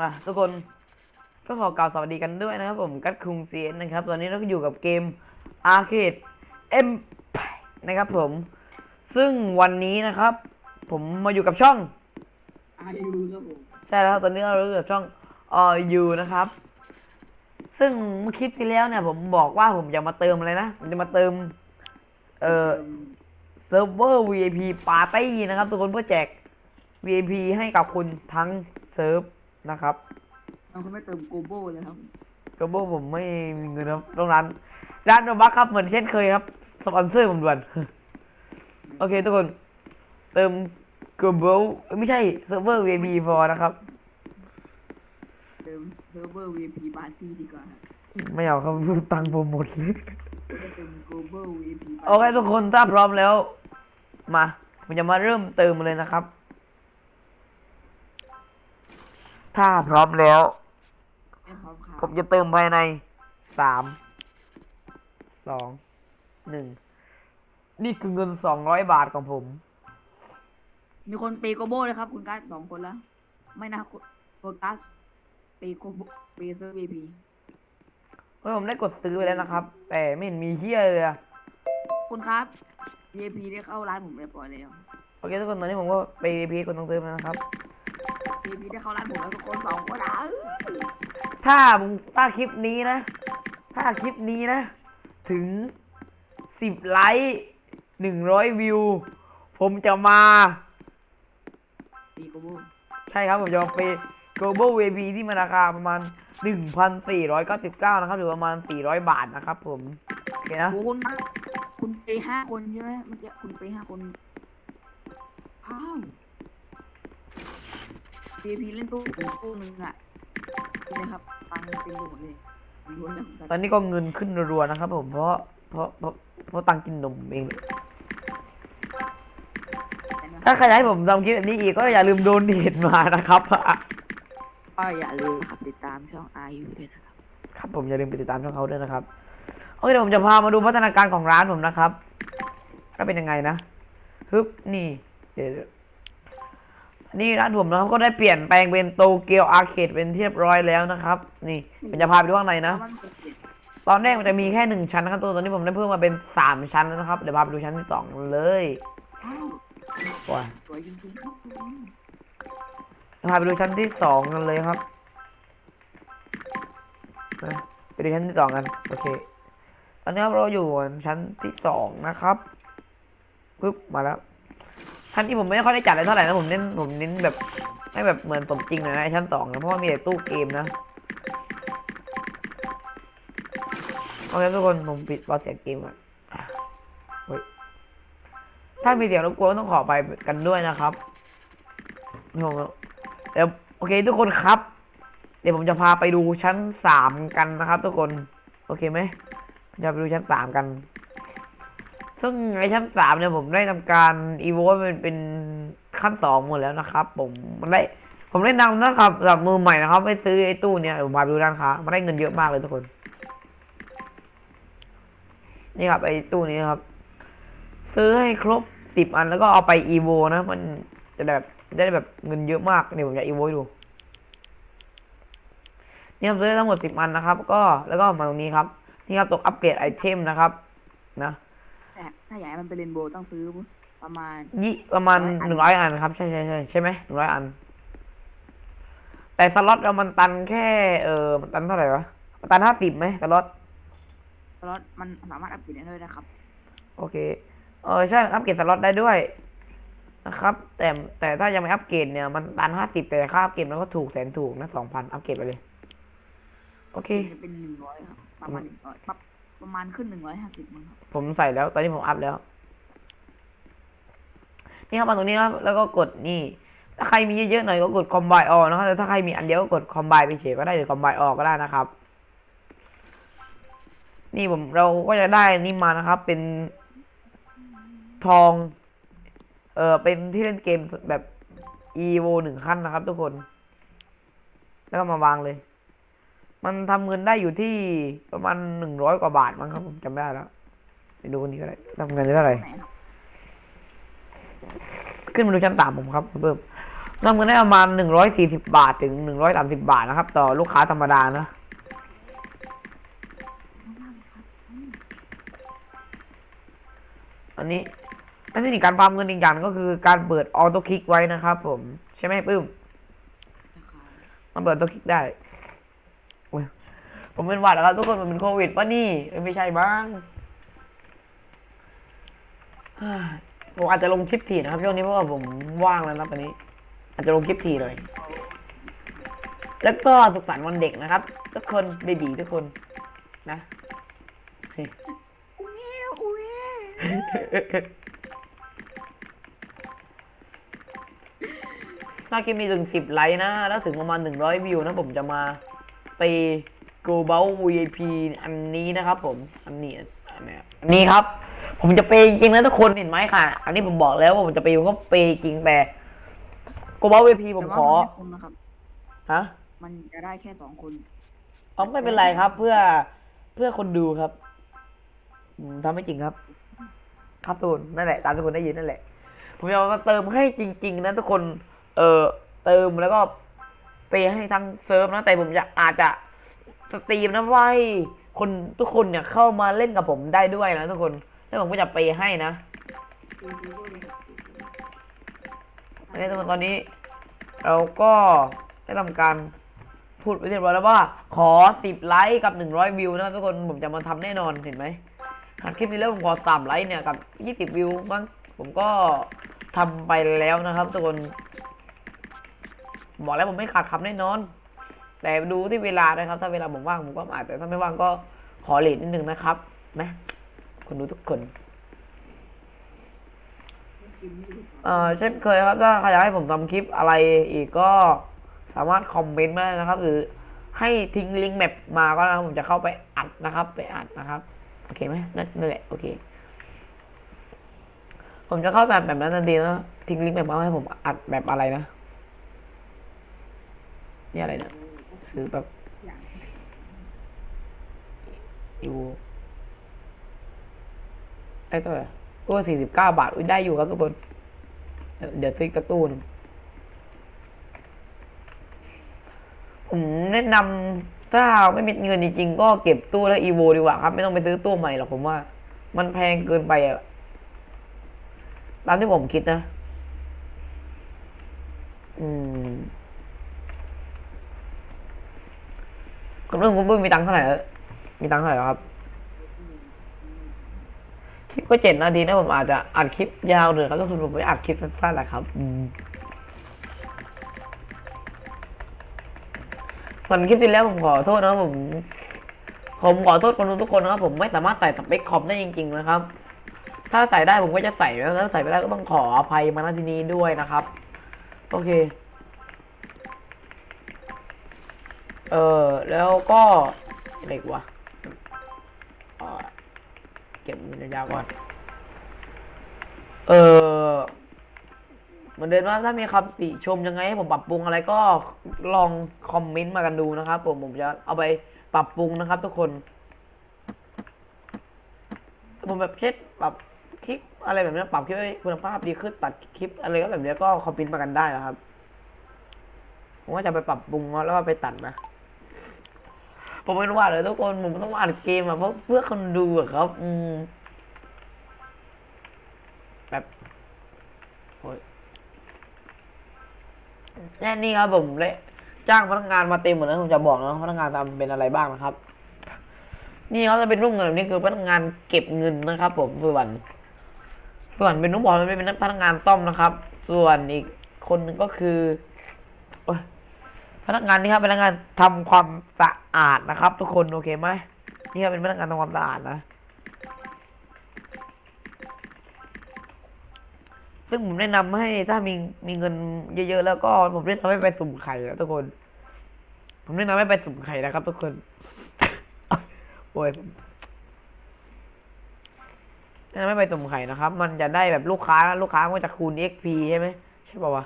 อะทุกคนก็ขอกล่าวสวัสดีกันด้วยนะครับผมกัดคุงเซียนนะครับ ตอนนี้เราก็อยู่กับเกม Arcade M นะครับผม ซึ่งวันนี้นะครับ ผมมาอยู่กับช่องอายุครับผมใช่แล้วตอนนี้เราอยู่กับช่อง All You นะครับ ซึ่งเมื่อคลิปที่แล้วเนี่ย ผมบอกว่าผมจะมาเติมอะไรนะผมจะมาเติม เอ่อเซิร์ฟเวอร์ VIP Party นะครับ ทุกคนเพื่อแจก VIP ให้กับคุณทั้งเซิร์ฟ นะครับเอาเขาไม่เติมโกโบเลยครับกระโบผมไม่มีเงินครับตรงร้านร้านโนบักครับเหมือนเช่นเคยครับสปอนเซอร์ผมด่วนโอเคทุกคนเติมกระโบไม่ใช่เซิร์ฟเวอร์ VIP พอนะครับ เติมเซิร์ฟเวอร์ VIP ปาร์ตี้ดีกว่าครับไม่เอาครับตังค์ผมหมดเลยไม่เติม global VIP โอเคทุกคนถ้าพร้อมแล้ว มาผมจะมาเริ่มเติมเลยนะครับ ถ้าพร้อมแล้วไม่พร้อมครับผมจะเติมภายในสามสองหนึ่งนี่คือเงินสองร้อยบาทของผม มีคนเปย์โกโบเลยครับ คุณกัสสองคนแล้ว ไม่นะคุณโฟกัสเปย์โกโบเปย์เซิร์ฟ VIP เฮ้ยผมได้กดซื้อไปแล้วนะครับ แต่ไม่เห็นมีเฮียเลยอะคุณครับ VIP ได้เข้าร้านผมเรียบร้อยแล้วโอเคทุกคนตอนนี้ผมก็ไปพีกดต้องซื้อมานะครับ VIP ได้เข้าร้านผมแล้วทุกคนสองคนอะถ้ามึงถ้าคลิปนี้นะ ถ้าคลิปนี้นะ ถึงสิบไลค์หนึ่งร้อยวิว ผมจะมาปย์โกโบใช่ครับผมจะมาเป global VIP ที่มันราคาประมาณ 1,499 นะครับหรือประมาณ 400 บาทนะครับผม โอเคนะ โอ้คุณมาคุณเปห้าคนใช่ไหมเมื่อกี้คุณเปห้าคนอ้าว VIP เล่นตู้ผมตู้หนึงอะนี่นะครับตังค์เต็มไปหมดเลยล้วนแล้วคุณกัสตอนนี้ก็เงินขึ้นรัวๆนะครับ ผมเพราะเพราะเพราะเพราะตังค์กินนมเอง ถ้าใครอยากให้ผมทำคลิปแบบนี้อีกก็อย่าลืมโดนเนทมานะครับ ก็อย่าลืมครับติดตามช่องอายุด้วยนะครับครับผมอย่าลืมไปติดตามช่องเขาด้วยนะครับโอเคเดี๋ยวผมจะพามาดูพัฒนาการของร้านผมนะครับก็เป็นยังไงนะฮึบนี่เดี๋ยว นี่ร้านผมนะครับก็ได้เปลี่ยนแปลงเป็นโตเกียวอาร์เคดเป็นที่เรียบร้อยแล้วนะครับ นี่ผมจะพาไปดูข้างในนะเพราว่ามันเปลี่ยนตอนแรกมันจะมีแค่หนึ่งชั้นนะครับตัวตอนนี้ผมได้เพิ่มมาเป็นสามชั้นแล้วนะครับ เดี๋ยวพาไปดูชั้นที่สองเลยอ้าวว้าสวยจริงๆครับคุณพาไปดูชั้นที่สองกันเลยครับนะไปดูชั้นที่สองกันโอเคตอนนี้เราอยู่ชั้นที่สองนะครับปึ๊บมาแล้ว ชั้นที่ผมไม่ค่อยได้จัดเลยเท่าไหร่นะผมเน้นผมเน้นแบบให้แบบเหมือนสมจริงหน่อยนะชั้นสองนะเพราะว่ามีแต่ตู้เกมนะโอเคทุกคนผมปิดเบาเสียงเกมก่อนถ้ามีเสียงรบกวนต้องขอไปกันด้วยนะครับงงแล้วเดี๋ยวโอเคทุกคนครับ เดี๋ยวผมจะพาไปดูชั้นสามกันนะครับ ทุกคน โอเคไหมจะไปดูชั้นสามกัน ซึ่งในชั้นสามเนี่ยผมได้ทำการอีโวมันเป็นขั้นสองหมดแล้วนะครับ ผมมันได้ผมได้นำนะครับสำหรับมือใหม่นะครับไปซื้อไอ้ตู้เนี่ยผมพาดูร้านค้ามันได้เงินเยอะมากเลยทุกคน นี่ครับไอ้ตู้นี้ครับ ซื้อให้ครบสิบอันแล้วก็เอาไปอีโวนะ มันจะแบบจะได้แบบเงินเยอะมากเดี๋ยวผมจะอีโวดูนี่ครับซื้อทั้งหมดสิบอันนะครับ ก็แล้วก็มาตรงนี้ครับ นี่ครับตกอัปเกรดไอเทมนะครับ นะ ถ้าอยากให้มันเป็นเรนโบว์ต้องซื้อประมาณยี่ประมาณ100อันหนึ่งร้อยอันครับ ใช่ใช่ใช่ใช่ไหมหนึ่งร้อยอัน แต่สล็อตเรามันตันแค่ เออมันตันเท่าไหร่วะมันตันห้าสิบไหมสล็อตสล็อตมันสามารถอัปเกรดได้ด้วยนะครับ โอเค เออใช่อัปเกรดสล็อตได้ด้วยนะครับ แต่แต่ถ้ายังไม่อัปเกรดเนี่ยมันตันห้าสิบแต่ค่าอัปเกรดมันก็ถูกแสนถูกนะสองพันอัปเกรดไปเลย โอเค จะเป็นหนึ่งร้อยครับประมาณหนึ่งร้อยปั๊บ ประมาณขึ้นหนึ่งร้อยห้าสิบมั้งครับผมใส่แล้ว ตอนนี้ผมอัพแล้ว นี่ครับมาตรงนี้ครับ แล้วก็กดนี่ ถ้าใครมีเยอะๆหน่อยก็กดคอมไบออกนะครับแต่ถ้าใครมีอันเดียวก็กดคอมไบไปเฉยก็ได้หรือคอมไบออกก็ได้นะครับ นี่ผมเราก็จะได้นี่มานะครับ เป็นทอง เออเป็นที่เล่นเกมแบบ EVO หนึ่งขั้นนะครับ ทุกคน แล้วก็มาวางเลย มันทำเงินได้อยู่ที่ประมาณหนึ่งร้อยกว่าบาทมั้งครับผมจำไม่ได้แล้วไปดูคนนี้ก็ได้ทำเงินได้เท่าไหร่ไหนครับขึ้นมาดูชั้นสามผมครับเพิ่มนำเงินได้ประมาณหนึ่งร้อยสี่สิบาทถึงหนึ่งร้อยสามสิบาทนะครับ ต่อลูกค้าธรรมดานะมากๆเลยครับอืมอันนี้อันนี้การฟาร์มเงินอีกอย่างก็คือการเปิดออโต้คลิกไว้นะครับ ผม ใช่ไหมปื้มนะครับมันเปิดออโต้คลิกได้อุ๊ย ผมเป็นหวัดนะครับทุกคนมันเป็นโควิดป่ะนี่ไม่ใช่บ้างผมอาจจะลงคลิปถี่นะครับช่วงนี้เพราะว่าผมว่างแล้วนะตอนนี้ อาจจะลงคลิปถี่เลยแล้วก็สุขสันต์วันเด็กนะครับ ทุกคนเบบีทุกคน นะเฮ้ยอุ้ยอุ้ยถ้าคลิปมีถึงสิบไลค์นะ แล้วถึงประมาณหนึ่งร้อยวิวนะ ผมจะมาตี โกลบอล VIP อันนี้นะครับผม อันนี้อันเนี้ยอันนี้ครับ ผมจะเปย์จริงๆนะทุกคนเห็นไหมค่ะ อันนี้ผมบอกแล้วว่าผมจะเปย์ผมก็เปย์จริงแต่โกลบอล VIP ผมขอแต่ว่ามันไม่คุ้มนะครับฮะมันจะได้แค่สองคนอ๋อไม่เป็นไรครับ เพื่อเพื่อคนดูครับอืมทำให้จริงครับ ครับทุกคนนั่นแหละ ตามทุกคนได้ยินนั่นแหละ ผมจะมาเติมให้จริง ๆ นะทุกคน เออเติมแล้วก็ไปให้ทั้งเซิร์ฟนะแต่ผมจะอาจจะ สตรีมนะไว้คนทุกคนเนี่ยเข้ามาเล่นกับผมได้ด้วยนะทุกคนแล้วผมก็จะไปให้นะอันนี้ทุกคนตอนนี้ เราก็ได้ทำการพูดไปเรียบร้อยแล้วว่า ขอสิบไลค์กับหนึ่งร้อยวิวนะทุกคนผมจะมาทำแน่นอนเห็นไหมหากคลิปนี้แล้วผมขอสามไลค์เนี่ยกับยี่สิบวิวมั้งผมก็ทำไปแล้วนะครับทุกคน บอกแล้วผมไม่ขาดคำแน่นอน แต่ดูที่เวลานะครับ ถ้าเวลาผมว่างผมก็อาจแต่ถ้าไม่ว่างก็ขอเลทนิดนึงนะครับนะคนดูทุกคนเออเช่นเคยครับถ้าใครอยากให้ผมทำคลิปอะไรอีกก็สามารถคอมเมนต์มาได้นะครับ หรือให้ทิ้งลิงก์แมปมาก็นะครับผมจะเข้าไปอัดนะครับ ไปอัดนะครับโอเคไหมนั่นแหละโอเค ผมจะเข้าแบบแบบนั้นทันทีนะทิ้งลิงก์แมปมาให้ผมอัดแบบอะไรนะนี่อะไรเนี่ย ซื้อแบบอยู่ไอ้ตัวอะไรตัวสี่สิบเก้าบาท อุ้ยได้อยู่ครับทุกคนเดี๋ยวเดี๋ยวซื้อกระตูน ผมแนะนำถ้าไม่มีเงินจริงๆ ก็เก็บตู้แล้วอีโวดีกว่าครับ ไม่ต้องไปซื้อตู้ใหม่หรอกผมว่า มันแพงเกินไปอะตามที่ผมคิดนะ อืม คุณเรื่องคุณปุ้ยมีตังค์เท่าไหร่แล้วมีตังค์เท่าไหร่แล้วครับ คลิปก็เจ็ดนาทีนะผมอาจจะอัดคลิปยาวเลยครับทุกคนผมไม่อัดคลิปสั้นๆแหละครับอืมส่วนคลิปที่แล้วผมขอโทษนะครับผม ผมขอโทษคนดูทุกคนนะครับ ผมไม่สามารถใส่สเปคคอมได้จริง ๆ นะครับ ถ้าใส่ได้ผมก็จะใส่แล้วถ้าใส่ไม่ได้ก็ต้องขออภัยมาณที่นี้ด้วยนะครับ โอเค เออ แล้วก็เด็กวะเก็บเงินยาวๆก่อน เออเหมือนเดิมว่าถ้ามีคำติชมยังไงให้ผมปรับปรุงอะไรก็ลองคอมเมนต์มากันดูนะครับ ผมผมจะเอาไปปรับปรุงนะครับ ทุกคน ผมแบบเช็ดปรับคลิปอะไรแบบนี้ปรับคลิปให้คุณภาพดีขึ้นตัดคลิปอะไรก็แบบนี้ก็คอมเมนต์มากันได้นะครับผมว่าจะไปปรับปรุงแล้วก็ไปตัดนะ ผมเป็นว่าเลยทุกคนผมต้องอัดเกมอะเพราะเพื่อคนดูอะครับ อืมแบบโอ้ยแน่นี่ครับผมเลยจ้างพนักงานมาเต็มหมดแล้วผมจะบอกนะพนักงานทำเป็นอะไรบ้างนะครับ นี่เขาจะเป็นรูปเงินแบบนี้คือพนักงานเก็บเงินนะครับ ผมส่วน ส่วนเป็นนุ้งบอกมันเป็นพนักงานซ่อมนะครับ ส่วนอีกคนหนึ่งก็คือโอ้ย พนักงานนี่ครับเป็นพนักงานทำความสะอาดนะครับ ทุกคนโอเคไหมนี่ครับเป็นพนักงานทำความสะอาดนะ ซึ่งผมแนะนำให้ถ้ามีมีเงินเยอะๆแล้วก็ผมแนะนำให้ไปสุ่มไข่นะทุกคน ผมแนะนำให้ไปสุ่มไข่นะครับ ทุกคนโอ้ยแนะนำให้ไปสุ่มไข่นะครับ มันจะได้แบบลูกค้าลูกค้าก็จะคูณ XP ใช่ไหมใช่ป่าวะ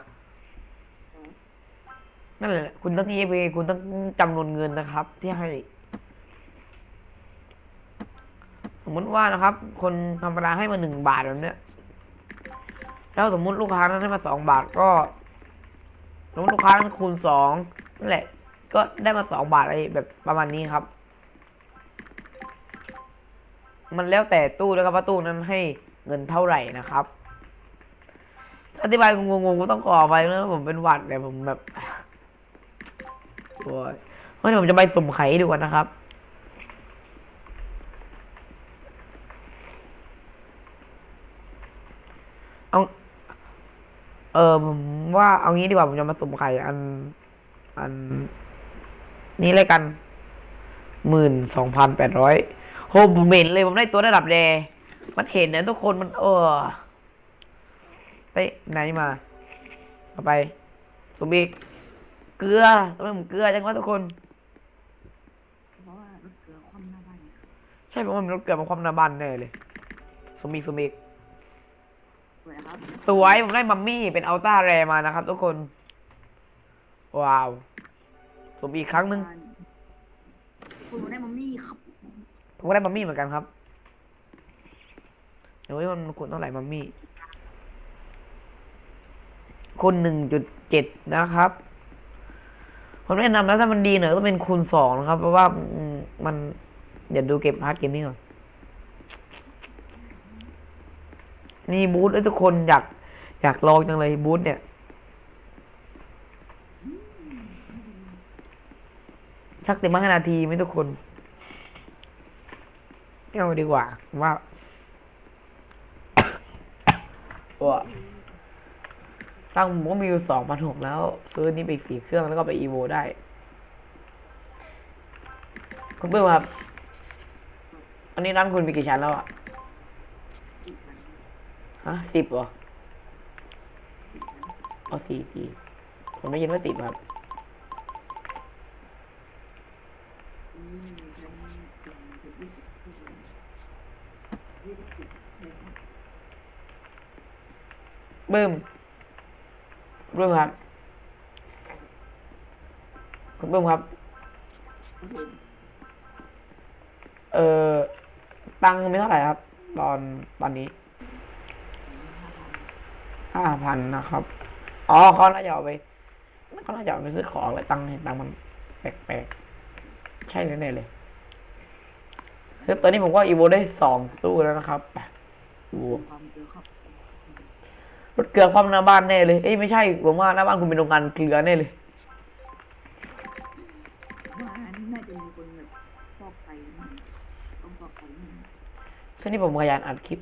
นั่นแหละ คุณต้อง EFA คุณต้องจำนวนเงินนะครับ ที่ให้ สมมติว่านะครับ คนธรรมดาให้มาหนึ่งบาทแบบเนี้ย แล้วสมมุติลูกค้านั้นให้มาสองบาทก็แล้วลูกค้าคูณสองนั่นแหละ ก็ได้มาสองบาทอะไรแบบประมาณนี้ครับ มันแล้วแต่ตู้นะครับว่าตู้นั้นให้เงินเท่าไหร่นะครับอธิบายงงๆก็ต้องขอไปนะผมเป็นหวัดแต่ผมแบบ โอ้ยเพราะเดี๋ยวผมจะไปสุ่มไข่ดูกันนะครับ เอา เออผมว่าเอางี้ดีกว่าผมจะมาสุ่มไข่อัน อัน นี้เลยกันหมื่นสองพันแปดร้อยโหผมเห็นเลยผมได้ตัวระดับแดมันเห็นนะทุกคนมันเออเต้ไหนมา เอาไปสุ่มอีก เกลือทำไมผมเกลือจังวะทุกคน เพราะว่ารถเกลือคว่ำหน้าบ้านนี่ครับใช่ผมว่ามันรถเกลือมาความหนาบันแน่เลยสุ่มอีกสุ่มอีกสวยครับสวยผมได้มัมมี่เป็นอัลต้าแรมานะครับ ทุกคน ว้าวสุ่มอีกครั้งหนึ่งคุณได้มัมมี่ครับผมก็ได้มัมมี่เหมือนกันครับเดี๋ยวมันคูณเท่าไหร่มัมมี่คูณหนึ่งจุดเจ็ดนะครับ ผมแนะนำนะถ้ามันดีหน่อยก็เป็นคูณสองนะครับ เพราะว่ามันเดี๋ยวดูเก็บพาร์ทเกมนี้ก่อน นี่บูธด้วทุกคนอยาก อยากลองจังเลยบูธเนี่ย สักสิบห้านาทีไหมทุกคนเอาดีกว่าว่าว่า ตั้งผมก็มีอยู่สองพันหกแล้ว ซื้อนี้ไปอีกสี่เครื่องแล้วก็ไปอีโวได้ คุณเพิ่มครับอันนี้ร้านคุณมีกี่ชั้นแล้วอะฮะสิบเหรออ๋อสี่สี่ผมได้ยินว่าสิบครับอืมชั้นสองถึงยี่สิบขึ้นไปยี่สิบเลยครับเบิ่ม เบิ่มครับคุณเบิ่มครับโอเออตังค์มีเท่าไหร่ครับ ตอนตอนนี้ห้าพันนะครับ อ๋อเขาน่าจะเอาไปเขาน่าจะเอาไปซื้อของเลยตังค์ตังค์มันแปลกๆ ใช่แน่เลยคือตอนนี้ผมก็อีโวได้สองตู้แล้วนะครับไปอีโว ความเกลือค รับรถเกลือความหน้าบ้านแน่เลย เอ้ยไม่ใช่ผมว่าหน้าบ้านคุณเป็นโรงงานเกลือแน่เลย ว่าน่าจะมีคนแบบฟอกไตมันต้องฟอกไตมันช่วงนี้ผมขยันอัดคลิป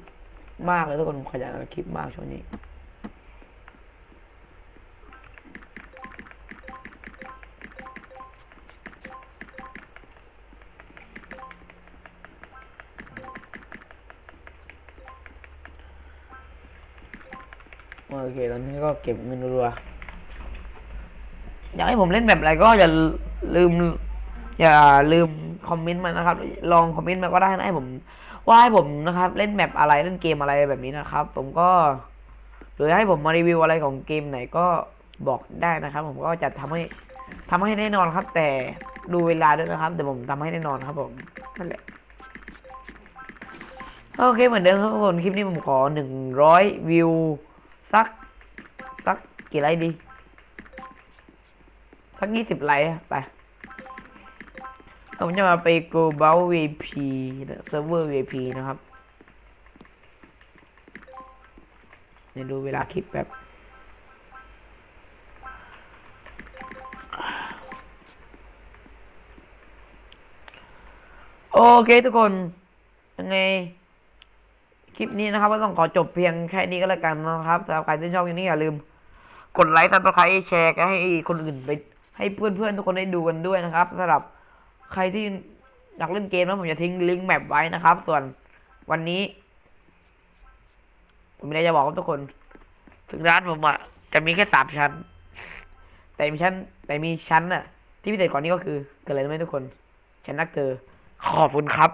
มากเลยทุกคนผมขยันอัดคลิปมากช่วงนี้ นนี้ก็เก็บเงินรัวอยากให้ผมเล่นแบบอะไรก็อย่าลืม อย่าลืมคอมเมนต์มานะครับ ลองคอมเมนต์มาก็ได้นะให้ผม ว่าให้ผมนะครับ เล่นแบบอะไรเล่นเกมอะไรแบบนี้นะครับ ผมก็ หรือให้ผมมารีวิวอะไรของเกมไหนก็บอกได้นะครับ ผมก็จะทำให้ทำให้แน่นอนครับ แต่ดูเวลาด้วยนะครับเดี๋ยวผมทำให้แน่นอนครับ ผมนั่นแหละโอเคเหมือนเดิมครับทุกคนคลิปนี้ผมขอหนึ่งร้อยวิวสัก สักกี่ไลค์ดี สักยี่สิบไลค์อะไปผมจะมาไป global VP นะเซิร์ฟเวอร์ VP นะครับเดี๋ยวดูเวลาคลิปแบบโอเคทุกคน ยังไง คลิปนี้นะครับ ก็ต้องขอจบเพียงแค่นี้ก็แล้วกันนะครับสำหรับใครที่ชอบอย่างนี้อย่าลืม กดไลค์ซับสไครต์แชร์กันให้คนอื่นไป ให้เพื่อนๆทุกคนได้ดูกันด้วยนะครับสำหรับใครที่อยากเล่นเกมนะผมจะทิ้งลิงก์แมปไว้นะครับ ส่วนวันนี้ ผมไม่ได้จะบอกกับทุกคนถึงร้านผมอะจะมีแค่สามชั้น แต่มีชั้น แต่มีชั้นอะที่พิเศษกว่านี้ก็คือเกิดอะไรรู้ไหมทุกคน ชั้นนักเจอขอบคุณครับ